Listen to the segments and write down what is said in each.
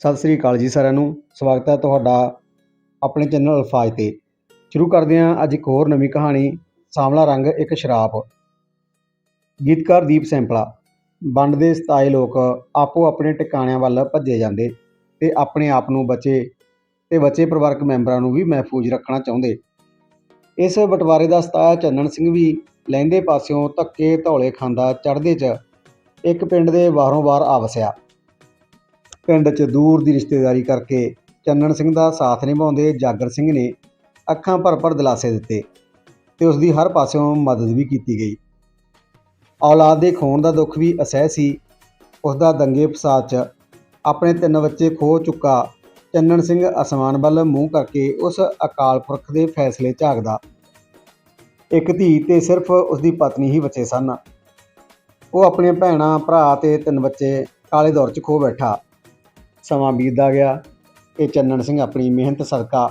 ਸਤਿ ਸ੍ਰੀ ਅਕਾਲ ਜੀ ਸਾਰਿਆਂ ਨੂੰ। ਸਵਾਗਤ ਹੈ ਤੁਹਾਡਾ ਆਪਣੇ ਚੈਨਲ ਅਲਫਾਜ਼ ਤੇ। ਸ਼ੁਰੂ ਕਰਦੇ ਹਾਂ ਅੱਜ ਇੱਕ ਹੋਰ ਨਵੀਂ ਕਹਾਣੀ, ਸਾਂਵਲਾ ਰੰਗ, ਇੱਕ ਸ਼ਰਾਪ। ਗੀਤਕਾਰ ਦੀਪ ਸੈਂਪਲਾ। ਵੰਡ ਦੇ ਸਤਾਏ ਲੋਕ ਆਪੋ ਆਪਣੇ ਟਿਕਾਣਿਆਂ ਵੱਲ ਭੱਜੇ ਜਾਂਦੇ ਤੇ ਆਪਣੇ ਆਪ ਨੂੰ ਬਚੇ ਤੇ ਬਚੇ ਪਰਿਵਾਰਕ ਮੈਂਬਰਾਂ ਨੂੰ ਵੀ ਮਹਿਫੂਜ਼ ਰੱਖਣਾ ਚਾਹੁੰਦੇ। ਇਸ ਬਟਵਾਰੇ ਦਾ ਸਤਾਇਆ ਚੰਨਣ ਸਿੰਘ ਵੀ ਲਹਿੰਦੇ ਪਾਸਿਓਂ ਧੱਕੇ ਧੌਲੇ ਖਾਂਦਾ ਚੜ੍ਹਦੇ 'ਚ ਇੱਕ ਪਿੰਡ ਦੇ ਬਾਹਰੋਂ ਬਾਹਰ ਆ ਵਸਿਆ। ਪਿੰਡ 'ਚ ਦੂਰ ਦੀ ਰਿਸ਼ਤੇਦਾਰੀ ਕਰਕੇ ਚੰਨਣ ਸਿੰਘ ਦਾ ਸਾਥ ਨਿਭਾਉਂਦੇ ਜਾਗਰ ਸਿੰਘ ਨੇ ਅੱਖਾਂ ਭਰ ਭਰ ਦਿਲਾਸੇ ਦਿੱਤੇ ਤੇ ਉਸ ਦੀ ਹਰ ਪਾਸਿਓਂ ਮਦਦ ਵੀ ਕੀਤੀ ਗਈ। ਔਲਾਦ ਦੇ ਖੋਣ ਦਾ ਦੁੱਖ ਵੀ ਅਸਹਿ ਸੀ। ਉਸ ਦਾ ਦੰਗੇ ਫਸਾਦ 'ਚ ਆਪਣੇ ਤਿੰਨ ਬੱਚੇ ਖੋ ਚੁੱਕਾ ਚੰਨਣ ਸਿੰਘ ਅਸਮਾਨ ਵੱਲ ਮੂੰਹ ਕਰਕੇ ਉਸ ਅਕਾਲ ਪੁਰਖ ਦੇ ਫੈਸਲੇ ਝਾਕਦਾ। ਇੱਕ ਧੀ ਤੇ ਸਿਰਫ ਉਸ ਦੀ ਪਤਨੀ ਹੀ ਬਚੇ ਸਨ। ਉਹ ਆਪਣੀਆਂ ਭੈਣਾਂ, ਭਰਾ ਤੇ ਤਿੰਨ ਬੱਚੇ ਕਾਲੇ ਦੌਰ 'ਚ ਖੋ ਬੈਠਾ। ਸਮਾਂ ਬੀਤਦਾ ਗਿਆ। ਤੇ ਚੰਨਣ ਸਿੰਘ ਆਪਣੀ ਮਿਹਨਤ ਸਦਕਾ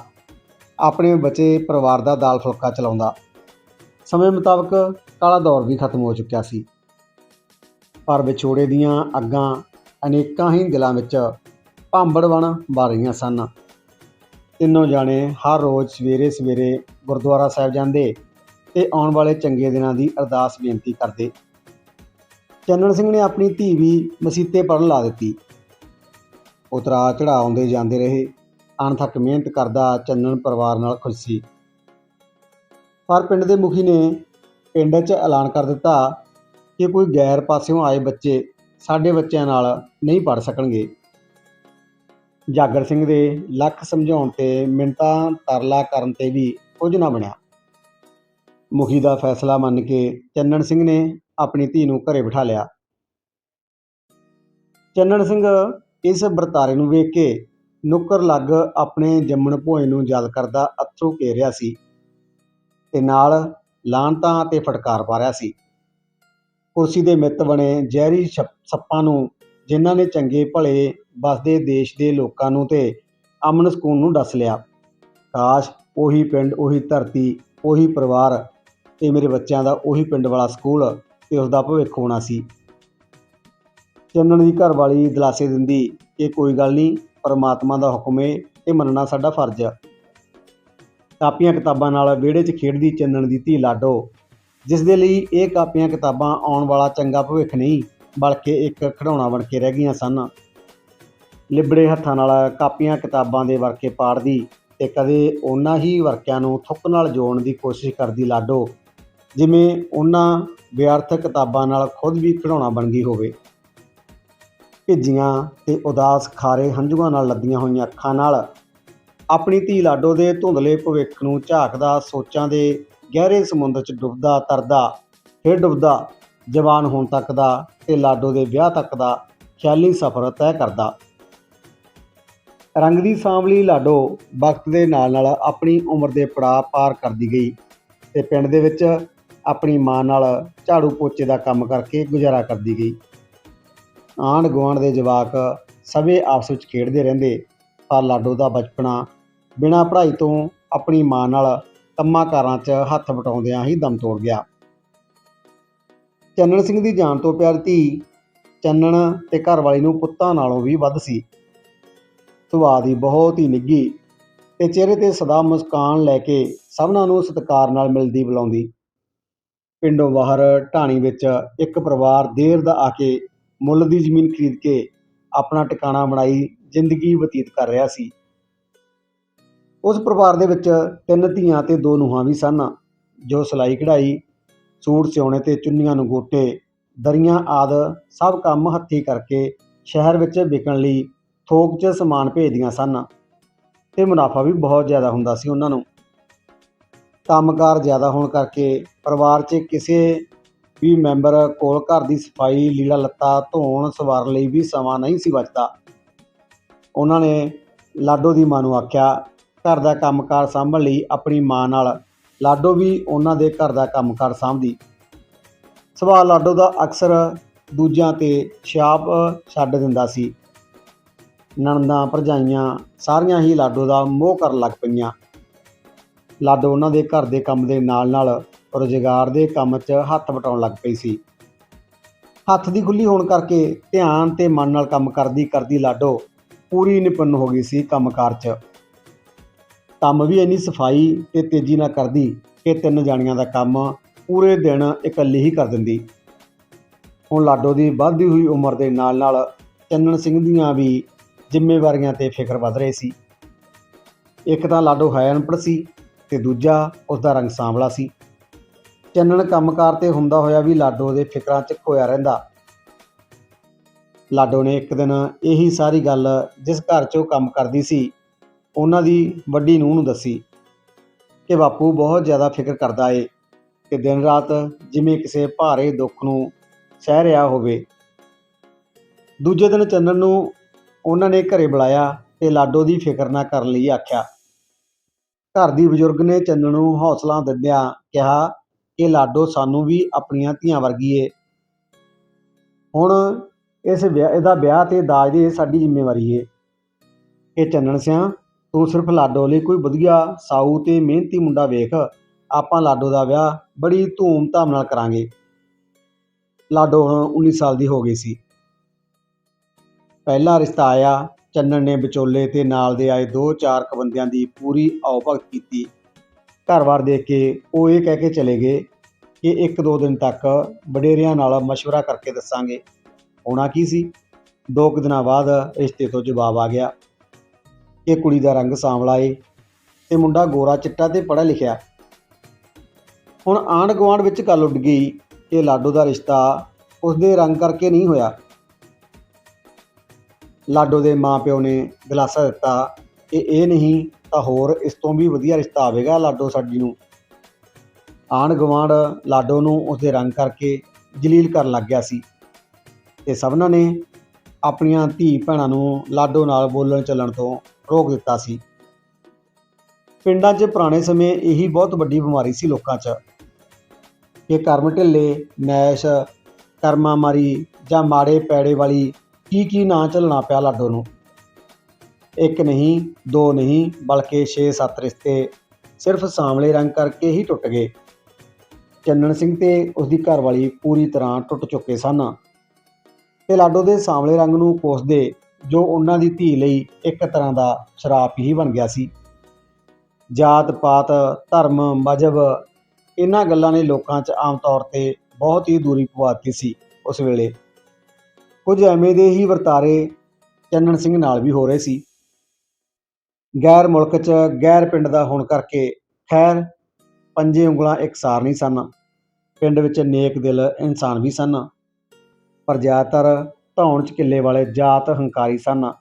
ਆਪਣੇ ਬਚੇ ਪਰਿਵਾਰ ਦਾ ਦਾਲ ਫੁਲਕਾ ਚਲਾਉਂਦਾ। ਸਮੇਂ ਮੁਤਾਬਕ ਕਾਲਾ ਦੌਰ ਵੀ ਖਤਮ ਹੋ ਚੁੱਕਿਆ ਸੀ। ਪਰ ਵਿਛੋੜੇ ਦੀਆਂ ਅੱਗਾਂ ਅਨੇਕਾਂ ਹੀ ਦਿਲਾਂ ਵਿੱਚ ਭਾਂਬੜ ਬਣ ਬਾ ਰਹੀਆਂ ਸਨ। ਤਿੰਨੋਂ ਜਾਣੇ ਹਰ ਰੋਜ਼ ਸਵੇਰੇ ਸਵੇਰੇ ਗੁਰਦੁਆਰਾ ਸਾਹਿਬ ਜਾਂਦੇ ਤੇ ਆਉਣ ਵਾਲੇ ਚੰਗੇ ਦਿਨਾਂ ਦੀ ਅਰਦਾਸ ਬੇਨਤੀ ਕਰਦੇ। ਚੰਨਣ ਸਿੰਘ ਨੇ ਆਪਣੀ ਧੀ ਵੀ ਮਸੀਤੇ ਪੜਨ ਲਾ ਦਿੱਤੀ। ਉਤਰਾ ਚੜ੍ਹਾਅ ਆਉਂਦੇ ਜਾਂਦੇ ਰਹੇ। ਅਣਥੱਕ ਮਿਹਨਤ ਕਰਦਾ ਚੰਨਣ ਪਰਿਵਾਰ ਨਾਲ ਖੁਸ਼ ਸੀ। ਪਰ ਪਿੰਡ ਦੇ ਮੁਖੀ ਨੇ ਪਿੰਡ 'ਚ ਐਲਾਨ ਕਰ ਦਿੱਤਾ ਕਿ ਕੋਈ ਗੈਰ ਪਾਸਿਓਂ ਆਏ ਬੱਚੇ ਸਾਡੇ ਬੱਚਿਆਂ ਨਾਲ ਨਹੀਂ ਪੜ ਸਕਣਗੇ। ਜਾਗਰ ਸਿੰਘ ਦੇ ਲੱਖ ਸਮਝਾਉਣ ਤੇ ਮਿੰਟਾਂ ਤਰਲਾ ਕਰਨ ਤੇ ਵੀ ਕੁਝ ਨਾ ਬਣਿਆ। ਮੁਖੀ ਦਾ ਫੈਸਲਾ ਮੰਨ ਕੇ ਚੰਨਣ ਸਿੰਘ ਨੇ ਆਪਣੀ ਧੀ ਨੂੰ ਘਰੇ ਬਿਠਾ ਲਿਆ। ਚੰਨਣ ਸਿੰਘ ਇਸ ਵਰਤਾਰੇ ਨੂੰ ਵੇਖ ਕੇ ਨੁੱਕਰ ਲੱਗ ਆਪਣੇ ਜੰਮਣ ਭੋਏ ਨੂੰ ਯਾਦ ਕਰਦਾ ਅਥਰੂ ਘੇਰ ਰਿਹਾ ਸੀ ਤੇ ਨਾਲ ਲਾਂਤਾਂ ਤੇ ਫਟਕਾਰ ਪਾ ਰਿਹਾ ਸੀ। ਕੁਰਸੀ ਦੇ ਮਿੱਤ ਬਣੇ ਜ਼ਹਿਰੀ ਛਪ- ਸੱਪਾਂ ਨੂੰ, ਜਿਨ੍ਹਾਂ ਨੇ ਚੰਗੇ ਭਲੇ ਬਸਦੇ ਦੇਸ਼ ਦੇ ਲੋਕਾਂ ਨੂੰ ਤੇ ਅਮਨ ਸਕੂਨ ਨੂੰ ਡਸ ਲਿਆ। ਕਾਸ਼ ਉਹੀ ਪਿੰਡ, ਉਹੀ ਧਰਤੀ, ਉਹੀ ਪਰਿਵਾਰ ਤੇ ਮੇਰੇ ਬੱਚਿਆਂ ਦਾ ਉਹੀ ਪਿੰਡ ਵਾਲਾ ਸਕੂਲ ਤੇ ਉਸ ਦਾ ਭਵਿੱਖ ਹੋਣਾ ਸੀ। ਚੰਨਣ ਦੀ ਘਰਵਾਲੀ ਦਿਲਾਸੇ ਦਿੰਦੀ ਕਿ ਕੋਈ ਗੱਲ ਨਹੀਂ, ਪਰਮਾਤਮਾ ਦਾ ਹੁਕਮ ਏ, ਇਹ ਮੰਨਣਾ ਸਾਡਾ ਫਰਜ਼ ਆ। ਕਾਪੀਆਂ ਕਿਤਾਬਾਂ ਨਾਲ ਵਿਹੜੇ 'ਚ ਖੇਡਦੀ ਚੰਨਣ ਦੀ ਧੀ ਲਾਡੋ। ਜਿਸ ਦੇ ਲਈ ਇਹ ਕਾਪੀਆਂ ਕਿਤਾਬਾਂ ਆਉਣ ਵਾਲਾ ਚੰਗਾ ਭਵਿੱਖ ਨਹੀਂ, ਬਲਕਿ ਇੱਕ ਖਿਡੌਣਾ ਬਣ ਕੇ ਰਹਿ ਗਈਆਂ ਸਨ। ਲਿਬੜੇ ਹੱਥਾਂ ਨਾਲ ਕਾਪੀਆਂ ਕਿਤਾਬਾਂ ਦੇ ਵਰਕੇ ਪਾੜਦੀ ਤੇ ਕਦੇ ਉਹਨਾਂ ਹੀ ਵਰਕਿਆਂ ਨੂੰ ਥੁੱਕ ਨਾਲ ਜੋੜਨ ਦੀ ਕੋਸ਼ਿਸ਼ ਕਰਦੀ ਲਾਡੋ, ਜਿਵੇਂ ਉਹਨਾਂ ਵਿਅਰਥ ਕਿਤਾਬਾਂ ਨਾਲ ਖੁਦ ਵੀ ਖਿਡੌਣਾ ਬਣ ਗਈ ਹੋਵੇ। ਭਿੱਜੀਆਂ ਤੇ ਉਦਾਸ ਖਾਰੇ ਹੰਝੂਆਂ ਨਾਲ ਲੱਦੀਆਂ ਹੋਈਆਂ ਅੱਖਾਂ ਨਾਲ ਆਪਣੀ ਧੀ ਲਾਡੋ ਦੇ ਧੁੰਦਲੇ ਭਵਿੱਖ ਨੂੰ ਝਾਕਦਾ, ਸੋਚਾਂ ਦੇ ਗਹਿਰੇ ਸਮੁੰਦਰ 'ਚ ਡੁੱਬਦਾ, ਤਰਦਾ, ਫਿਰ ਡੁੱਬਦਾ, ਜਵਾਨ ਹੋਣ ਤੱਕ ਦਾ ਤੇ ਲਾਡੋ ਦੇ ਵਿਆਹ ਤੱਕ ਦਾ ਖਿਆਲੀ ਸਫ਼ਰ ਤੈਅ ਕਰਦਾ। ਰੰਗ ਦੀ ਸਾਂਵਲੀ ਲਾਡੋ ਵਕਤ ਦੇ ਨਾਲ ਨਾਲ ਆਪਣੀ ਉਮਰ ਦੇ ਪੜਾਅ ਪਾਰ ਕਰਦੀ ਗਈ ਤੇ ਪਿੰਡ ਦੇ ਵਿੱਚ ਆਪਣੀ ਮਾਂ ਨਾਲ ਝਾੜੂ ਪੋਚੇ ਦਾ ਕੰਮ ਕਰਕੇ ਗੁਜ਼ਾਰਾ ਕਰਦੀ ਗਈ। ਆਂਢ ਗੁਆਂਢ ਦੇ ਜਵਾਕ ਸਭੇ ਆਪਸ ਵਿੱਚ ਖੇਡਦੇ ਰਹਿੰਦੇ। ਪਰ ਲਾਡੋ ਦਾ ਬਚਪਨਾ ਬਿਨਾਂ ਪੜ੍ਹਾਈ ਤੋਂ ਆਪਣੀ ਮਾਂ ਨਾਲ ਕੰਮਾਂ ਕਾਰਾਂ 'ਚ ਹੱਥ ਵਟਾਉਂਦਿਆਂ ਹੀ ਦਮ ਤੋੜ ਗਿਆ। ਚੰਨਣ ਸਿੰਘ ਦੀ ਜਾਨ ਤੋਂ ਪਿਆਰ ਧੀ ਚੰਨਣ ਤੇ ਘਰਵਾਲੀ ਨੂੰ ਪੁੱਤਾਂ ਨਾਲੋਂ ਵੀ ਵੱਧ ਸੀ। ਸੁਭਾਅ ਦੀ ਬਹੁਤ ਹੀ ਨਿੱਘੀ ਤੇ ਚਿਹਰੇ ਤੇ ਸਦਾ ਮੁਸਕਾਨ ਲੈ ਕੇ ਸਭਨਾਂ ਨੂੰ ਸਤਿਕਾਰ ਨਾਲ ਮਿਲਦੀ ਬੁਲਾਉਂਦੀ। ਪਿੰਡੋਂ ਬਾਹਰ ਢਾਣੀ ਵਿੱਚ ਇੱਕ ਪਰਿਵਾਰ ਦੇਰ ਦਾ ਆ ਕੇ ਮੁੱਲ ਦੀ ਜ਼ਮੀਨ ਖਰੀਦ ਕੇ ਆਪਣਾ ਟਿਕਾਣਾ ਬਣਾਈ, ਜ਼ਿੰਦਗੀ ਬਤੀਤ ਕਰ ਰਿਹਾ ਸੀ। ਉਸ ਪਰਿਵਾਰ ਦੇ ਵਿੱਚ ਤਿੰਨ ਧੀਆਂ ਤੇ ਦੋ ਨੂੰਹਾਂ ਵੀ ਸਨ, ਜੋ ਸਿਲਾਈ ਕਢਾਈ, ਸੂਟ ਸਿਉਣੇ ਤੇ ਚੁੰਨੀਆਂ ਨੂੰ ਗੋਟੇ, ਦਰੀਆਂ ਆਦ ਸਭ ਕੰਮ ਹੱਥੀਂ ਕਰਕੇ ਸ਼ਹਿਰ ਵਿੱਚ ਵਿਕਣ ਲਈ ਥੋਕ 'ਚ ਸਮਾਨ ਭੇਜਦੀਆਂ ਸਨ ਤੇ ਮੁਨਾਫਾ ਵੀ ਬਹੁਤ ਜ਼ਿਆਦਾ ਹੁੰਦਾ ਸੀ ਉਹਨਾਂ ਨੂੰ। ਕੰਮਕਾਰ ਜ਼ਿਆਦਾ ਹੋਣ ਕਰਕੇ ਪਰਿਵਾਰ 'ਚ ਕਿਸੇ ਵੀ ਮੈਂਬਰ ਕੋਲ ਘਰ ਦੀ ਸਫ਼ਾਈ, ਲੀੜਾ ਲੱਤਾ, ਧੋਣ ਸਵਾਰਨ ਲਈ ਵੀ ਸਮਾਂ ਨਹੀਂ ਸੀ ਬਚਦਾ। ਉਹਨਾਂ ਨੇ ਲਾਡੋ ਦੀ ਮਾਂ ਨੂੰ ਆਖਿਆ, ਘਰ ਦਾ ਕੰਮਕਾਰ ਸੰਭਣ ਲਈ ਆਪਣੀ ਮਾਂ ਨਾਲ। ਲਾਡੋ ਵੀ ਉਹਨਾਂ ਦੇ ਘਰ ਦਾ ਕੰਮਕਾਰ ਸਾਂਭਦੀ। ਸੁਭਾਅ ਲਾਡੋ ਦਾ ਅਕਸਰ ਦੂਜਿਆਂ ਤੇ ਛਾਪ ਛੱਡ ਦਿੰਦਾ ਸੀ। ਨਣਦਾਂ, ਭਰਜਾਈਆਂ ਸਾਰੀਆਂ ਹੀ ਲਾਡੋ ਦਾ ਮੋਹ ਕਰਨ ਲੱਗ ਪਈਆਂ। ਲਾਡੋ ਉਹਨਾਂ ਦੇ ਘਰ ਦੇ ਕੰਮ ਦੇ ਨਾਲ ਨਾਲ ਰੁਜ਼ਗਾਰ ਦੇ ਕੰਮ 'ਚ ਹੱਥ ਵਟਾਉਣ ਲੱਗ ਪਈ ਸੀ। ਹੱਥ ਦੀ ਖੁੱਲੀ ਹੋਣ ਕਰਕੇ ਧਿਆਨ ਤੇ ਮਨ ਨਾਲ ਕੰਮ ਕਰਦੀ ਕਰਦੀ ਲਾਡੋ ਪੂਰੀ ਨਿਪੁੰਨ ਹੋ ਗਈ ਸੀ ਕੰਮਕਾਰ 'ਚ। ਕੰਮ ਵੀ ਇੰਨੀ ਸਫ਼ਾਈ ਤੇ ਤੇਜ਼ੀ ਨਾਲ ਕਰਦੀ ਕਿ ਤਿੰਨ ਜਾਣੀਆਂ ਦਾ ਕੰਮ ਪੂਰੇ ਦਿਨ ਇਕੱਲੀ ਹੀ ਕਰ ਦਿੰਦੀ। ਹੁਣ ਲਾਡੋ ਦੀ ਵੱਧਦੀ ਹੋਈ ਉਮਰ ਦੇ ਨਾਲ ਨਾਲ ਚੰਨਣ ਸਿੰਘ ਦੀਆਂ ਵੀ ਜ਼ਿੰਮੇਵਾਰੀਆਂ ਤੇ ਫਿਕਰ ਵੱਧ ਰਹੇ ਸੀ। ਇੱਕ ਤਾਂ ਲਾਡੋ ਹੈ ਅਨਪੜ੍ਹ ਸੀ ਤੇ ਦੂਜਾ ਉਸ ਦਾ ਰੰਗ ਸਾਂਵਲਾ ਸੀ। ਚੰਨਣ ਕੰਮਕਾਰ ਤੇ ਹੁੰਦਾ ਹੋਇਆ ਵੀ ਲਾਡੋ ਦੇ ਫਿਕਰਾਂ 'ਚ ਖੋਇਆ ਰਹਿੰਦਾ। ਲਾਡੋ ਨੇ ਇੱਕ ਦਿਨ ਇਹੀ ਸਾਰੀ ਗੱਲ ਜਿਸ ਘਰ 'ਚ ਉਹ ਕੰਮ ਕਰਦੀ ਸੀ, ਉਹਨਾਂ ਦੀ ਵੱਡੀ ਨੂੰਹ ਨੂੰ ਦੱਸੀ ਕਿ ਬਾਪੂ ਬਹੁਤ ਜ਼ਿਆਦਾ ਫਿਕਰ ਕਰਦਾ ਏ ਕਿ ਦਿਨ ਰਾਤ ਜਿਵੇਂ ਕਿਸੇ ਭਾਰੇ ਦੁੱਖ ਨੂੰ ਸਹਿ ਰਿਹਾ ਹੋਵੇ। ਦੂਜੇ ਦਿਨ ਚੰਨਨ ਨੂੰ ਉਹਨਾਂ ਨੇ ਘਰੇ ਬੁਲਾਇਆ ਤੇ ਲਾਡੋ ਦੀ ਫਿਕਰ ਨਾ ਕਰਨ ਲਈ ਆਖਿਆ। ਘਰ ਦੀ ਬਜ਼ੁਰਗ ਨੇ ਚੰਨਨ ਨੂੰ ਹੌਸਲਾ ਦਿੰਦਿਆਂ ਕਿਹਾ ਇਹ ਲਾਡੋ ਸਾਨੂੰ ਵੀ ਆਪਣੀਆਂ ਧੀਆਂ ਵਰਗੀ ਏ। ਹੁਣ ਇਸ ਵਿਆਹ, ਇਹਦਾ ਵਿਆਹ ਤੇ ਦਾਜ ਦੀ ਸਾਡੀ ਜ਼ਿੰਮੇਵਾਰੀ ਏ। ਇਹ ਚੰਨਣ ਸਿਆ, ਤੂੰ ਸਿਰਫ ਲਾਡੋ ਲਈ ਕੋਈ ਵਧੀਆ ਸਾਊ ਤੇ ਮਿਹਨਤੀ ਮੁੰਡਾ ਵੇਖ। ਆਪਾਂ ਲਾਡੋ ਦਾ ਵਿਆਹ ਬੜੀ ਧੂਮ-ਧਾਮ ਨਾਲ ਕਰਾਂਗੇ। ਲਾਡੋ ਹੁਣ 19 ਸਾਲ ਦੀ ਹੋ ਗਈ ਸੀ। ਪਹਿਲਾ ਰਿਸ਼ਤਾ ਆਇਆ, ਚੰਨਣ ਨੇ ਵਿਚੋਲੇ ਤੇ ਨਾਲ ਦੇ ਆਏ ਦੋ ਚਾਰ ਕੁ ਬੰਦਿਆਂ ਦੀ ਪੂਰੀ ਆਓ ਕੀਤੀ। ਘਰ-ਬਾਰ ਦੇਖ ਕੇ ਉਹ ਇਹ ਕਹਿ ਕੇ ਚਲੇ ਗਏ ਕਿ ਇੱਕ ਦੋ ਦਿਨ ਤੱਕ ਵਡੇਰਿਆਂ ਨਾਲ ਮਸ਼ਵਰਾ ਕਰਕੇ ਦੱਸਾਂਗੇ। ਹੋਣਾ ਕੀ ਸੀ? ਦੋ ਕੁ ਦਿਨਾਂ ਬਾਅਦ ਰਿਸ਼ਤੇ ਤੋਂ ਜਵਾਬ ਆ ਗਿਆ। ਇਹ ਕੁੜੀ ਦਾ ਰੰਗ ਸਾਂਵਲਾ ਏ ਤੇ ਮੁੰਡਾ ਗੋਰਾ ਚਿੱਟਾ ਤੇ ਪੜ੍ਹਿਆ ਲਿਖਿਆ। ਹੁਣ ਆਂਢ ਗੁਆਂਢ ਵਿੱਚ ਗੱਲ ਉੱਡ ਗਈ ਕਿ ਲਾਡੋ ਦਾ ਰਿਸ਼ਤਾ ਉਸਦੇ ਰੰਗ ਕਰਕੇ ਨਹੀਂ ਹੋਇਆ। ਲਾਡੋ ਦੇ ਮਾਪਿਓ ਨੇ ਦਿਲਾਸਾ ਦਿੱਤਾ ਕਿ ਇਹ ਨਹੀਂ ਤਾਂ ਹੋਰ ਇਸ ਤੋਂ ਵੀ ਵਧੀਆ ਰਿਸ਼ਤਾ ਆਵੇਗਾ ਲਾਡੋ ਸਾਡੀ ਨੂੰ। ਆਂਢ ਗੁਆਂਢ ਲਾਡੋ ਨੂੰ ਉਸਦੇ ਰੰਗ ਕਰਕੇ ਜਲੀਲ ਕਰਨ ਲੱਗ ਗਿਆ ਸੀ। ਤੇ ਸਭਨਾਂ ਨੇ ਆਪਣੀਆਂ ਧੀ ਭੈਣਾਂ ਨੂੰ ਲਾਡੋ ਨਾਲ ਬੋਲਣ ਚੱਲਣ ਤੋਂ ਰੋਕ ਦਿੱਤਾ ਸੀ। ਪਿੰਡਾਂ 'ਚ ਪੁਰਾਣੇ ਸਮੇਂ ਇਹੀ ਬਹੁਤ ਵੱਡੀ ਬਿਮਾਰੀ ਸੀ ਲੋਕਾਂ 'ਚ। ਕਿ ਕਰਮ ਢਿੱਲੇ ਨੈਸ਼ ਕਰਮਾ ਮਾਰੀ ਜਾਂ ਮਾੜੇ ਪੈੜੇ ਵਾਲੀ ਕੀ ਕੀ ਨਾਂ ਚੱਲਣਾ ਪਿਆ ਲਾਡੋ ਨੂੰ। ਇੱਕ ਨਹੀਂ, ਦੋ ਨਹੀਂ, ਬਲਕਿ 6-7 ਰਿਸ਼ਤੇ ਸਿਰਫ ਸਾਂਵਲੇ ਰੰਗ ਕਰਕੇ ਹੀ ਟੁੱਟ ਗਏ। ਚੰਨਣ ਸਿੰਘ ਤੇ ਉਸ ਦੀ ਘਰਵਾਲੀ ਪੂਰੀ ਤਰ੍ਹਾਂ ਟੁੱਟ ਚੁੱਕੇ ਸਨ। ਤੇ ਲਾਡੋ ਦੇ ਸਾਂਵਲੇ ਰੰਗ ਨੂੰ ਕੋਸਦੇ ਜੋ ਉਹਨਾਂ ਦੀ ਧੀ ਲਈ ਇੱਕ ਤਰ੍ਹਾਂ ਦਾ ਸ਼ਰਾਪ ਹੀ ਬਣ ਗਿਆ ਸੀ। ਜਾਤ, ਪਾਤ, ਧਰਮ, ਮਜ਼ਹਬ ਇਹਨਾਂ ਗੱਲਾਂ ਨੇ ਲੋਕਾਂ 'ਚ ਆਮ ਤੌਰ ਤੇ ਬਹੁਤ ਹੀ ਦੂਰੀ ਪਵਾ ਦਿੱਤੀ ਸੀ ਉਸ ਵੇਲੇ। ਕੁਝ ਐਵੇਂ ਦੇ ਹੀ ਵਰਤਾਰੇ ਚੰਨਣ ਸਿੰਘ ਨਾਲ ਵੀ ਹੋ ਰਹੇ ਸੀ। ਗੈਰ ਮੁਲਕ 'ਚ ਗੈਰ ਪਿੰਡ ਦਾ ਹੋਣ ਕਰਕੇ ਖੈਰ ਪੰਜੇ ਉਂਗਲਾਂ ਇਕਸਾਰ ਨਹੀਂ ਸਨ। ਪਿੰਡ ਵਿੱਚ ਨੇਕ ਦਿਲ ਇਨਸਾਨ ਵੀ ਸਨ। ਪਰ ਜ਼ਿਆਦਾਤਰ ਧੌਣ 'ਚ ਕਿੱਲੇ ਵਾਲੇ ਜਾਤ ਹੰਕਾਰੀ ਸਨ।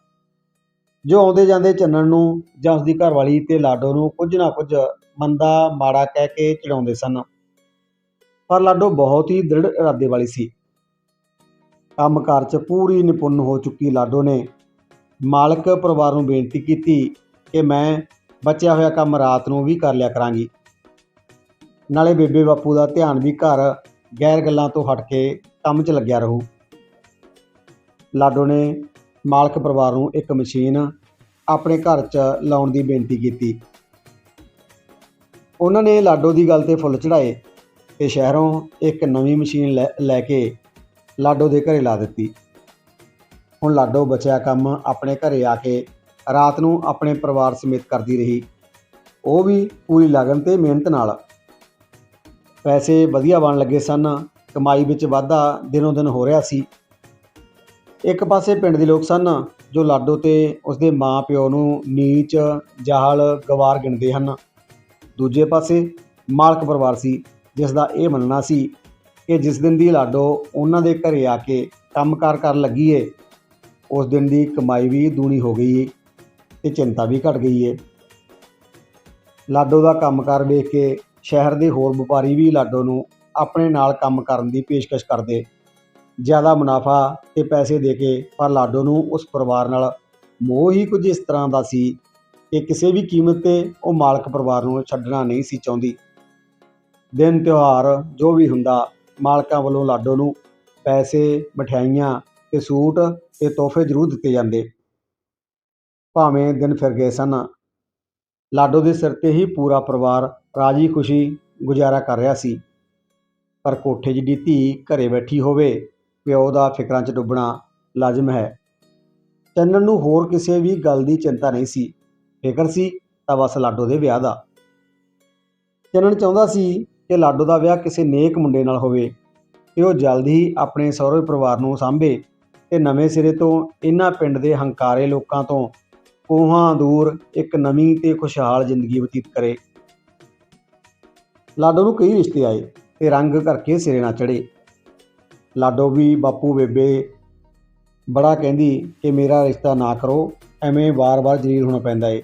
ਜੋ ਆਉਂਦੇ ਜਾਂਦੇ ਚੰਨਣ ਨੂੰ ਜਾਂ ਉਸ ਦੀ ਘਰਵਾਲੀ ਤੇ ਲਾਡੋ ਨੂੰ ਕੁਝ ਨਾ ਕੁਝ ਮੰਦਾ ਮਾੜਾ ਕਹਿ ਕੇ ਚੜਾਉਂਦੇ ਸਨ। ਪਰ ਲਾਡੋ ਬਹੁਤ ਹੀ ਦ੍ਰਿੜ ਇਰਾਦੇ ਵਾਲੀ ਸੀ। ਕੰਮਕਾਰ 'ਚ ਪੂਰੀ ਨਿਪੁੰਨ ਹੋ ਚੁੱਕੀ ਲਾਡੋ ਨੇ ਮਾਲਕ ਪਰਿਵਾਰ ਨੂੰ ਬੇਨਤੀ ਕੀਤੀ ਕਿ ਮੈਂ ਬਚਿਆ ਹੋਇਆ ਕੰਮ ਰਾਤ ਨੂੰ ਵੀ ਕਰ ਲਿਆ ਕਰਾਂਗੀ। ਨਾਲੇ ਬੇਬੇ ਬਾਪੂ ਦਾ ਧਿਆਨ ਵੀ ਘਰ ਗੈਰ ਗੱਲਾਂ ਤੋਂ ਹਟ ਕੇ ਕੰਮ 'ਚ ਲੱਗਿਆ ਰਹੂ। ਲਾਡੋ ਨੇ ਮਾਲਕ ਪਰਿਵਾਰ ਨੂੰ ਇੱਕ ਮਸ਼ੀਨ ਆਪਣੇ ਘਰ 'ਚ ਲਾਉਣ ਦੀ ਬੇਨਤੀ ਕੀਤੀ। ਉਹਨਾਂ ਨੇ ਲਾਡੋ ਦੀ ਗੱਲ ਤੇ ਫੁੱਲ ਚੜਾਏ ਤੇ ਸ਼ਹਿਰੋਂ ਇੱਕ ਨਵੀਂ ਮਸ਼ੀਨ ਲੈ ਲੈ ਕੇ ਲਾਡੋ ਦੇ ਘਰੇ ਲਾ ਦਿੱਤੀ। ਹੁਣ ਲਾਡੋ ਬਚਿਆ ਕੰਮ ਆਪਣੇ ਘਰੇ ਆ ਕੇ ਰਾਤ ਨੂੰ ਆਪਣੇ ਪਰਿਵਾਰ ਸਮੇਤ ਕਰਦੀ ਰਹੀ। ਉਹ ਵੀ ਪੂਰੀ ਲਗਨ ਤੇ ਮਿਹਨਤ ਨਾਲ। ਪੈਸੇ ਵਧੀਆ ਬਣ ਲੱਗੇ ਸਨ। ਕਮਾਈ ਵਿੱਚ ਵਾਧਾ ਦਿਨੋਂ ਦਿਨ ਹੋ ਰਿਹਾ ਸੀ। ਇੱਕ ਪਾਸੇ ਪਿੰਡ ਦੇ ਲੋਕ ਸਨ ਜੋ ਲਾਡੋ ਤੇ ਉਸਦੇ ਮਾਂ-ਪਿਓ ਨੂੰ ਨੀਚ, ਜਾਹਲ, ਗਵਾਰ ਗਿਣਦੇ ਹਨ। ਦੂਜੇ ਪਾਸੇ ਮਾਲਕ ਪਰਿਵਾਰ ਸੀ, ਜਿਸ ਦਾ ਇਹ ਮੰਨਣਾ ਸੀ ਕਿ ਜਿਸ ਦਿਨ ਦੀ ਲਾਡੋ ਉਹਨਾਂ ਦੇ ਘਰੇ ਆ ਕੇ ਕੰਮਕਾਰ ਕਰਨ ਲੱਗੀ ਏ, ਉਸ ਦਿਨ ਦੀ ਕਮਾਈ ਵੀ ਦੂਣੀ ਹੋ ਗਈ ਏ। ਤੇ ਚਿੰਤਾ ਵੀ ਘਟ ਗਈ ਏ। ਲਾਡੋ ਦਾ ਕੰਮਕਾਰ ਵੇਖ ਕੇ ਸ਼ਹਿਰ ਦੇ ਹੋਰ ਵਪਾਰੀ ਵੀ ਲਾਡੋ ਨੂੰ ਆਪਣੇ ਨਾਲ ਕੰਮ ਕਰਨ ਦੀ ਪੇਸ਼ਕਸ਼ ਕਰਦੇ। ਜ਼ਿਆਦਾ ਮੁਨਾਫਾ ਤੇ ਪੈਸੇ ਦੇ ਕੇ ਪਰ ਲਾਡੋ ਨੂੰ ਉਸ ਪਰਿਵਾਰ ਨਾਲ ਮੋਹ ਹੀ ਕੁਝ ਇਸ ਤਰ੍ਹਾਂ ਦਾ ਸੀ ਕਿ ਕਿਸੇ ਵੀ ਕੀਮਤ ਤੇ ਉਹ ਮਾਲਕ ਪਰਿਵਾਰ ਨੂੰ ਛੱਡਣਾ ਨਹੀਂ ਸੀ ਚਾਹੁੰਦੀ। ਦਿਨ ਤਿਉਹਾਰ ਜੋ ਵੀ ਹੁੰਦਾ, ਮਾਲਕਾਂ ਵੱਲੋਂ ਲਾਡੋ ਨੂੰ ਪੈਸੇ, ਮਠਿਆਈਆਂ ਤੇ ਸੂਟ ਤੇ ਤੋਹਫੇ ਜ਼ਰੂਰ ਦਿੱਤੇ ਜਾਂਦੇ। ਭਾਵੇਂ ਦਿਨ ਫਿਰ ਗਏ ਸਨ। ਲਾਡੋ ਦੇ ਸਿਰ ਤੇ ਹੀ ਪੂਰਾ ਪਰਿਵਾਰ ਰਾਜੀ ਖੁਸ਼ੀ ਗੁਜ਼ਾਰਾ ਕਰ ਰਿਹਾ ਸੀ। ਪਰ ਕੋਠੇ ਜਿੱਡੀ ਧੀ ਘਰੇ ਬੈਠੀ ਹੋਵੇ, ਪਿਓ ਦਾ ਫਿਕਰਾਂ 'ਚ ਡੁੱਬਣਾ ਲਾਜ਼ਮ ਹੈ। ਚੰਨਨ ਨੂੰ ਹੋਰ ਕਿਸੇ ਵੀ ਗੱਲ ਦੀ ਚਿੰਤਾ ਨਹੀਂ ਸੀ। ਫਿਕਰ ਸੀ ਤਾਂ ਬਸ ਲਾਡੋ ਦੇ ਵਿਆਹ ਦਾ। ਚੰਨਨ ਚਾਹੁੰਦਾ ਸੀ ਕਿ ਲਾਡੋ ਦਾ ਵਿਆਹ ਕਿਸੇ ਨੇਕ ਮੁੰਡੇ ਨਾਲ ਹੋਵੇ। ਤੇ ਉਹ ਜਲਦੀ ਹੀ ਆਪਣੇ ਸਹੁਰੇ ਪਰਿਵਾਰ ਨੂੰ ਸਾਂਭੇ ਤੇ ਨਵੇਂ ਸਿਰੇ ਤੋਂ ਇਹਨਾਂ ਪਿੰਡ ਦੇ ਹੰਕਾਰੇ ਲੋਕਾਂ ਤੋਂ ਕੋਹਾਂ ਦੂਰ ਇੱਕ ਨਵੀਂ ਤੇ ਖੁਸ਼ਹਾਲ ਜ਼ਿੰਦਗੀ ਬਤੀਤ ਕਰੇ। ਲਾਡੋ ਨੂੰ ਕਈ ਰਿਸ਼ਤੇ ਆਏ ਤੇ ਰੰਗ ਕਰਕੇ ਸਿਰੇ ਨਾ ਚੜੇ ਲਾਡੋ ਵੀ ਬਾਪੂ ਬੇਬੇ ਬੜਾ ਕਹਿੰਦੀ ਕਿ ਮੇਰਾ ਰਿਸ਼ਤਾ ਨਾ ਕਰੋ, ਐਵੇਂ ਵਾਰ-ਵਾਰ ਜਲੀਲ ਹੋਣਾ ਪੈਂਦਾ ਏ।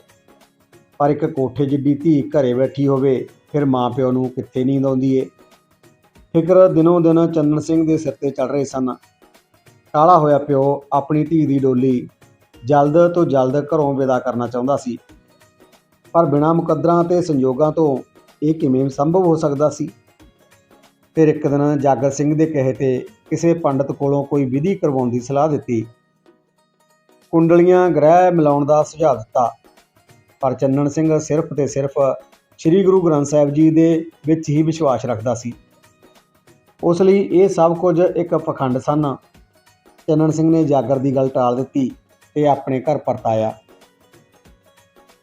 ਪਰ ਇੱਕ ਕੋਠੇ ਜਿੱਡੀ ਧੀ ਘਰੇ ਬੈਠੀ ਹੋਵੇ, ਫਿਰ ਮਾਂ ਪਿਓ ਨੂੰ ਕਿੱਥੇ ਨੀਂਦ ਆਉਂਦੀ ਏ? ਫਿਕਰ ਦਿਨੋਂ ਦਿਨ ਚੰਨਨ ਸਿੰਘ ਦੇ ਸਿਰ ਤੇ ਚੜ ਰਹੇ ਸਨ। ਕਾਲਾ ਹੋਇਆ ਪਿਓ, ਆਪਣੀ ਧੀ ਦੀ ਡੋਲੀ ਜਲਦ ਤੋਂ ਜਲਦ ਘਰੋਂ ਵਿਦਾ ਕਰਨਾ ਚਾਹੁੰਦਾ ਸੀ। ਪਰ ਬਿਨਾਂ ਮੁਕੱਦਰਾਂ ਤੇ ਸੰਯੋਗਾਂ ਤੋਂ ਇਹ ਕਿਵੇਂ ਸੰਭਵ ਹੋ ਸਕਦਾ ਸੀ? ਫਿਰ ਇੱਕ ਦਿਨ ਜਾਗਰ ਸਿੰਘ ਦੇ ਕਹੇ ਤੇ ਕਿਸੇ ਪੰਡਤ ਕੋਲੋਂ ਕੋਈ ਵਿਧੀ ਕਰਵਾਉਣ ਦੀ ਸਲਾਹ ਦਿੱਤੀ। ਕੁੰਡਲੀਆਂ ਗ੍ਰਹਿ ਮਿਲਾਉਣ ਦਾ ਸੁਝਾਅ ਦਿੱਤਾ। ਪਰ ਚੰਨਣ ਸਿੰਘ ਸਿਰਫ ਤੇ ਸਿਰਫ ਸ੍ਰੀ ਗੁਰੂ ਗ੍ਰੰਥ ਸਾਹਿਬ ਜੀ ਦੇ ਵਿੱਚ ਹੀ ਵਿਸ਼ਵਾਸ ਰੱਖਦਾ ਸੀ। ਉਸ ਲਈ ਇਹ ਸਭ ਕੁਝ ਇੱਕ ਪਖੰਡ ਸਨ। ਚੰਨਣ ਸਿੰਘ ਨੇ ਜਾਗਰ ਦੀ ਗੱਲ ਟਾਲ ਦਿੱਤੀ। ਤੇ ਆਪਣੇ ਘਰ ਪਰਤਾਇਆ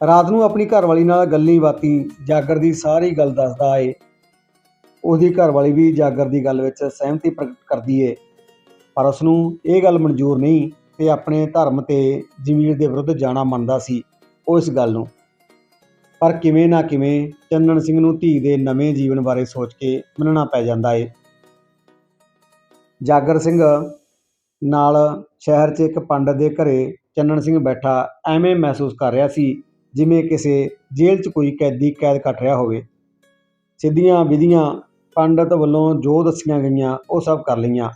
ਰਾਤ ਨੂੰ ਆਪਣੀ ਘਰਵਾਲੀ ਨਾਲ ਗੱਲੀ ਬਾਤੀ, ਜਾਗਰ ਦੀ ਸਾਰੀ ਗੱਲ ਦੱਸਦਾ ਏ। ਉਹਦੀ ਘਰਵਾਲੀ ਵੀ ਜਾਗਰ ਦੀ ਗੱਲ ਵਿੱਚ ਸਹਿਮਤੀ ਪ੍ਰਗਟ ਕਰਦੀ ਏ। ਪਰ ਉਸ ਨੂੰ ਇਹ ਗੱਲ ਮਨਜ਼ੂਰ ਨਹੀਂ ਤੇ ਆਪਣੇ ਧਰਮ ਤੇ ਜ਼ਮੀਰ ਦੇ ਵਿਰੁੱਧ ਜਾਣਾ ਮੰਨਦਾ ਸੀ ਉਹ ਇਸ ਗੱਲ ਨੂੰ। ਪਰ ਕਿਵੇਂ ਨਾ ਕਿਵੇਂ ਚੰਨਣ ਸਿੰਘ ਨੂੰ ਧੀ ਦੇ ਨਵੇਂ ਜੀਵਨ ਬਾਰੇ ਸੋਚ ਕੇ ਮੰਨਣਾ ਪੈ ਜਾਂਦਾ ਏ। ਜਾਗਰ ਸਿੰਘ ਨਾਲ ਸ਼ਹਿਰ 'ਚ ਇੱਕ ਪੰਡਤ ਦੇ ਘਰੇ ਚੰਨਣ ਸਿੰਘ ਬੈਠਾ ਐਵੇਂ ਮਹਿਸੂਸ ਕਰ ਰਿਹਾ ਸੀ ਜਿਵੇਂ ਕਿਸੇ ਜੇਲ੍ਹ 'ਚ ਕੋਈ ਕੈਦੀ ਕੈਦ ਕੱਟ ਰਿਹਾ ਹੋਵੇ। ਸਿੱਧੀਆਂ ਵਿਧੀਆਂ ਪੰਡਤ ਵੱਲੋਂ ਜੋ ਦੱਸੀਆਂ ਗਈਆਂ ਉਹ ਸਭ ਕਰ ਲਈਆਂ।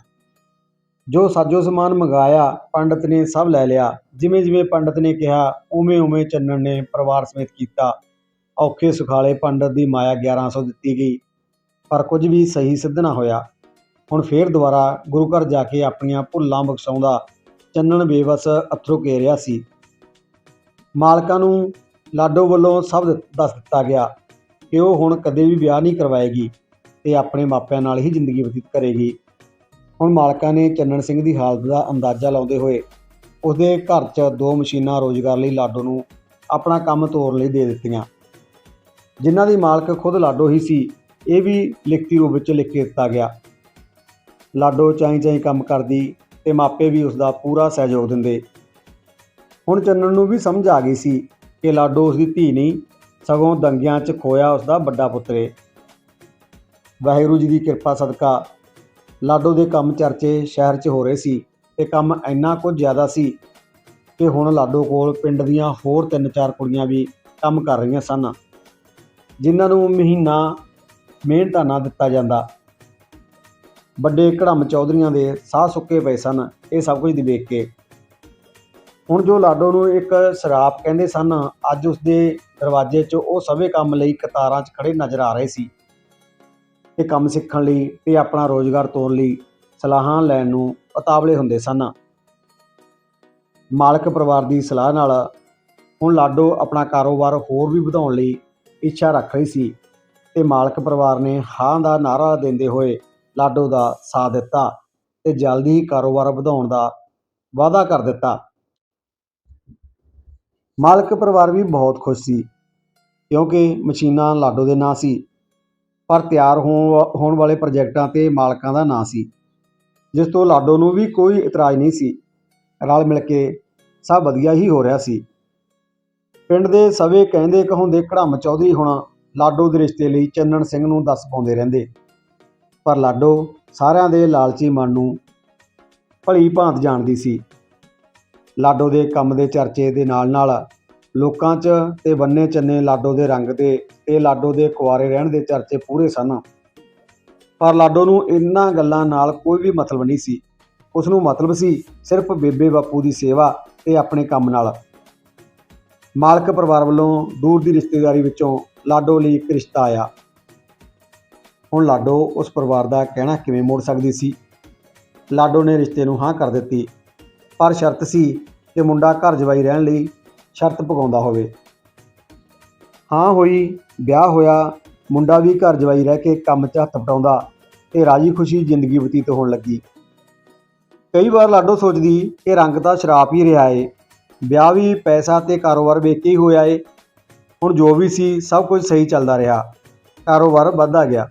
ਜੋ ਸਾਜੋ ਸਮਾਨ ਮੰਗਾਇਆ ਪੰਡਤ ਨੇ ਸਭ ਲੈ ਲਿਆ। ਜਿਵੇਂ ਜਿਵੇਂ ਪੰਡਤ ਨੇ ਕਿਹਾ, ਉਵੇਂ ਉਵੇਂ ਚੰਨਣ ਨੇ ਪਰਿਵਾਰ ਸਮੇਤ ਕੀਤਾ। ਔਖੇ ਸੁਖਾਲੇ ਪੰਡਤ ਦੀ ਮਾਇਆ 1100 ਦਿੱਤੀ ਗਈ। ਪਰ ਕੁਝ ਵੀ ਸਹੀ ਸਿੱਧ ਨਾ ਹੋਇਆ। ਹੁਣ ਫੇਰ ਦੁਬਾਰਾ ਗੁਰੂ ਘਰ ਜਾ ਕੇ ਆਪਣੀਆਂ ਭੁੱਲਾਂ ਬਖਸ਼ਾਉਂਦਾ ਚੰਨਣ ਬੇਵਸ ਅਥਰੂ ਘੇਰ ਰਿਹਾ ਸੀ। ਮਾਲਕਾਂ ਨੂੰ ਲਾਡੋ ਵੱਲੋਂ ਸਭ ਦਿੱਤ- ਦੱਸ ਦਿੱਤਾ ਗਿਆ ਕਿ ਉਹ ਹੁਣ ਕਦੇ ਵੀ ਵਿਆਹ ਨਹੀਂ ਕਰਵਾਏਗੀ ਤੇ ਆਪਣੇ ਮਾਪਿਆਂ ਨਾਲ ਹੀ ਜ਼ਿੰਦਗੀ ਬਤੀਤ ਕਰੇਗੀ। ਹੁਣ ਮਾਲਕਾਂ ਨੇ ਚੰਨਣ ਸਿੰਘ ਦੀ ਹਾਲਤ ਦਾ ਅੰਦਾਜ਼ਾ ਲਾਉਂਦੇ ਹੋਏ ਉਸਦੇ ਘਰ 'ਚ ਦੋ ਮਸ਼ੀਨਾਂ ਰੋਜ਼ਗਾਰ ਲਈ ਲਾਡੋ ਨੂੰ ਆਪਣਾ ਕੰਮ ਤੋਰਨ ਲਈ ਦੇ ਦਿੱਤੀਆਂ। ਜਿਨ੍ਹਾਂ ਦੀ ਮਾਲਕ ਖੁਦ ਲਾਡੋ ਹੀ ਸੀ, ਇਹ ਵੀ ਲਿਖਤੀ ਰੂਪ ਵਿੱਚ ਲਿਖ ਕੇ ਦਿੱਤਾ ਗਿਆ। ਲਾਡੋ ਚਾਈ ਚਾਈ ਕੰਮ ਕਰਦੀ ਤੇ ਮਾਪੇ ਵੀ ਉਸ ਦਾ ਪੂਰਾ ਸਹਿਯੋਗ ਦਿੰਦੇ। ਹੁਣ ਚੰਨਣ ਨੂੰ ਵੀ ਸਮਝ ਆ ਗਈ ਸੀ ਕਿ ਲਾਡੋ ਉਸ ਦੀ ਧੀ ਨਹੀਂ, ਸਗੋਂ ਦੰਗਿਆਂ 'ਚ ਖੋਇਆ ਉਸ ਦਾ ਵੱਡਾ ਪੁੱਤਰ। ਏ ਵਾਹਿਗੁਰੂ ਜੀ ਦੀ ਕਿਰਪਾ ਸਦਕਾ ਲਾਡੋ ਦੇ ਕੰਮ ਚਰਚੇ ਸ਼ਹਿਰ 'ਚ ਹੋ ਰਹੇ ਸੀ ਤੇ ਕੰਮ ਇੰਨਾ ਕੁਝ ਜ਼ਿਆਦਾ ਸੀ ਕਿ ਹੁਣ ਲਾਡੋ ਕੋਲ ਪਿੰਡ ਦੀਆਂ ਹੋਰ ਤਿੰਨ ਚਾਰ ਕੁੜੀਆਂ ਵੀ ਕੰਮ ਕਰ ਰਹੀਆਂ ਸਨ, ਜਿਨ੍ਹਾਂ ਨੂੰ ਮਹੀਨਾ ਮਿਹਨਤਾਨਾ ਦਿੱਤਾ ਜਾਂਦਾ। ਵੱਡੇ ਘੜਮ ਚੌਧਰੀਆਂ ਦੇ ਸਾਹ ਸੁੱਕੇ ਪਏ ਸਨ, ਇਹ ਸਭ ਕੁਝ ਦੀ ਵੇਖ ਕੇ। ਹੁਣ ਜੋ ਲਾਡੋ ਨੂੰ ਇੱਕ ਸ਼ਰਾਪ ਕਹਿੰਦੇ ਸਨ, ਅੱਜ ਉਸ ਦੇ ਦਰਵਾਜ਼ੇ 'ਚ ਉਹ ਸਭੇ ਕੰਮ ਲਈ ਕਤਾਰਾਂ 'ਚ ਖੜੇ ਨਜ਼ਰ ਆ ਰਹੇ ਸੀ। ਤੇ ਕੰਮ ਸਿੱਖਣ ਲਈ ਤੇ ਆਪਣਾ ਰੋਜ਼ਗਾਰ ਤੋਰਨ ਲਈ ਸਲਾਹਾਂ ਲੈਣ ਨੂੰ ਉਤਾਵਲੇ ਹੁੰਦੇ ਸਨ। ਮਾਲਕ ਪਰਿਵਾਰ ਦੀ ਸਲਾਹ ਨਾਲ ਹੁਣ ਲਾਡੋ ਆਪਣਾ ਕਾਰੋਬਾਰ ਹੋਰ ਵੀ ਵਧਾਉਣ ਲਈ ਇੱਛਾ ਰੱਖ ਰਹੀ ਸੀ ਤੇ ਮਾਲਕ ਪਰਿਵਾਰ ਨੇ ਹਾਂ ਦਾ ਨਾਰਾ ਦਿੰਦੇ ਹੋਏ ਲਾਡੋ ਦਾ ਸਾਥ ਦਿੱਤਾ ਤੇ ਜਲਦੀ ਹੀ ਕਾਰੋਬਾਰ ਵਧਾਉਣ ਦਾ ਵਾਅਦਾ ਕਰ ਦਿੱਤਾ। ਮਾਲਕ ਪਰਿਵਾਰ ਵੀ ਬਹੁਤ ਖੁਸ਼ ਸੀ, ਕਿਉਂਕਿ ਮਸ਼ੀਨਾਂ ਲਾਡੋ ਦੇ ਨਾਂ ਸੀ, ਪਰ ਤਿਆਰ ਹੋਣ ਹੋਣ ਵਾਲੇ ਪ੍ਰੋਜੈਕਟਾਂ ਤੇ ਮਾਲਕਾਂ ਦਾ ਨਾਂ ਸੀ, ਜਿਸ ਤੋਂ ਲਾਡੋ ਨੂੰ ਵੀ ਕੋਈ ਇਤਰਾਜ਼ ਨਹੀਂ ਸੀ। ਰਲ ਮਿਲ ਕੇ ਸਭ ਵਧੀਆ ਹੀ ਹੋ ਰਿਹਾ ਸੀ। ਪਿੰਡ ਦੇ ਸਵੇ ਕਹਿੰਦੇ ਕਹਾਉਂਦੇ ਘੜਮ ਚੌਧਰੀ ਹੁਣ ਲਾਡੋ ਦੇ ਰਿਸ਼ਤੇ ਲਈ ਚੰਨਣ ਸਿੰਘ ਨੂੰ ਦੱਸ ਪਾਉਂਦੇ ਰਹਿੰਦੇ। ਪਰ ਲਾਡੋ, ਸਾਰਿਆਂ ਦੇ ਲਾਲਚੀ ਮਨ ਨੂੰ ਭਲੀ ਭਾਂਤ ਜਾਣਦੀ ਸੀ। ਲਾਡੋ ਦੇ ਕੰਮ ਦੇ ਚਰਚੇ ਦੇ ਨਾਲ ਨਾਲ ਲੋਕਾਂ 'ਚ ਤੇ ਬੰਨੇ ਚੰਨੇ ਲਾਡੋ ਦੇ ਰੰਗ ਦੇ ਤੇ ਲਾਡੋ ਦੇ ਕੁਆਰੇ ਰਹਿਣ ਦੇ ਚਰਚੇ ਪੂਰੇ ਸਨ। ਪਰ ਲਾਡੋ ਨੂੰ ਇਹਨਾਂ ਗੱਲਾਂ ਨਾਲ ਕੋਈ ਵੀ ਮਤਲਬ ਨਹੀਂ ਸੀ। ਉਸ ਨੂੰ ਮਤਲਬ ਸੀ ਸਿਰਫ ਬੇਬੇ ਬਾਪੂ ਦੀ ਸੇਵਾ ਤੇ ਆਪਣੇ ਕੰਮ ਨਾਲ। ਮਾਲਕ ਪਰਿਵਾਰ ਵੱਲੋਂ ਦੂਰ ਦੀ ਰਿਸ਼ਤੇਦਾਰੀ ਵਿੱਚੋਂ ਲਾਡੋ ਲਈ ਇੱਕ ਰਿਸ਼ਤਾ ਆਇਆ। ਹੁਣ ਲਾਡੋ ਉਸ ਪਰਿਵਾਰ ਦਾ ਕਹਿਣਾ ਕਿਵੇਂ ਮੋੜ ਸਕਦੀ ਸੀ? ਲਾਡੋ ਨੇ ਰਿਸ਼ਤੇ ਨੂੰ ਹਾਂ ਕਰ ਦਿੱਤੀ, ਪਰ ਸ਼ਰਤ ਸੀ ਕਿ ਮੁੰਡਾ ਘਰ ਜਵਾਈ ਰਹਿਣ ਲਈ ਸ਼ਰਤ ਪਕਾਉਂਦਾ ਹੋਵੇ। ਹਾਂ ਹੋਈ, ਵਿਆਹ ਹੋਇਆ, ਮੁੰਡਾ ਵੀ ਘਰ ਜਵਾਈ ਰਹਿ ਕੇ ਕੰਮ 'ਚ ਹੱਥ ਵਟਾਉਂਦਾ ਤੇ ਰਾਜੀ ਖੁਸ਼ੀ ਜ਼ਿੰਦਗੀ ਬਤੀਤ ਹੋਣ ਲੱਗੀ। ਕਈ ਵਾਰ ਲਾਡੋ ਸੋਚਦੀ ਕਿ ਰੰਗ ਤਾਂ ਸ਼ਰਾਪ ਹੀ ਰਿਹਾ ਏ, ਵਿਆਹ ਵੀ ਪੈਸਾ ਤੇ ਕਾਰੋਬਾਰ ਵੇਖ ਕੇ ਹੀ ਹੋਇਆ ਏ, ਹੁਣ ਜੋ ਵੀ ਸੀ ਸਭ ਕੁਝ ਸਹੀ ਚੱਲਦਾ ਰਿਹਾ, ਕਾਰੋਬਾਰ ਵੱਧਦਾ ਗਿਆ।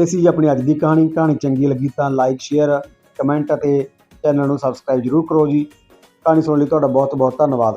ਇਹ ਸੀ ਜੀ ਆਪਣੀ ਅੱਜ ਦੀ ਕਹਾਣੀ। ਕਹਾਣੀ ਚੰਗੀ ਲੱਗੀ ਤਾਂ ਲਾਈਕ ਸ਼ੇਅਰ ਕਮੈਂਟ ਅਤੇ ਚੈਨਲ ਨੂੰ ਸਬਸਕ੍ਰਾਈਬ ਜ਼ਰੂਰ ਕਰੋ ਜੀ। ਕਹਾਣੀ ਸੁਣਨ ਲਈ ਤੁਹਾਡਾ ਬਹੁਤ ਬਹੁਤ ਧੰਨਵਾਦ।